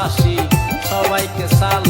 ভালোবাসি সবাইকে সালাম।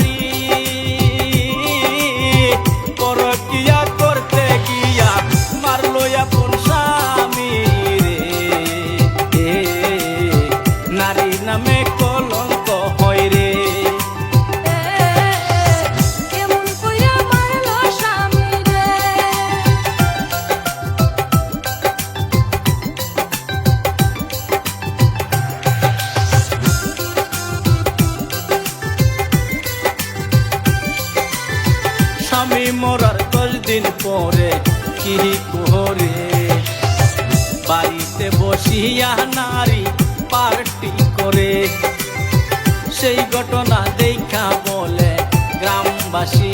আমি মরার দশ দিন পরে কি করে বাড়িতে বসিয়া নারী পার্টি করে। সেই ঘটনা দেখা বলে গ্রামবাসী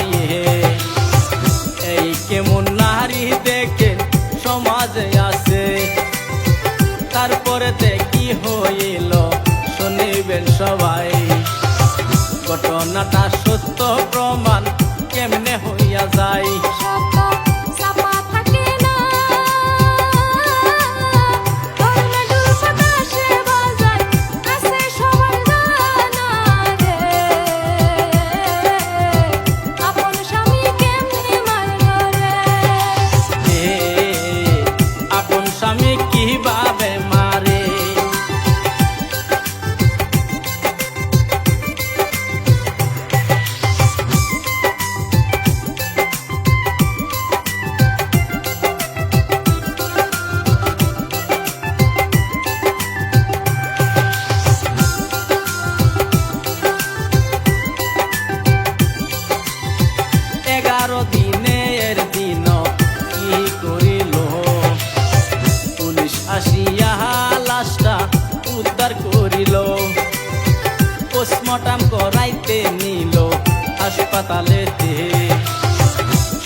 হাসপাতালেতে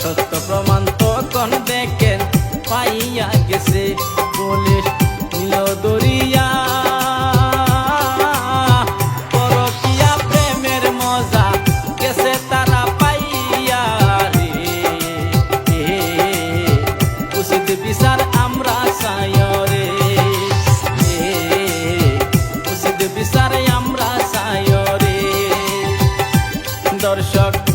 সত্য প্রমাণ তখন দেখেন পাইয়া গেছে। পুলিশ নীল দড়ি shot a shot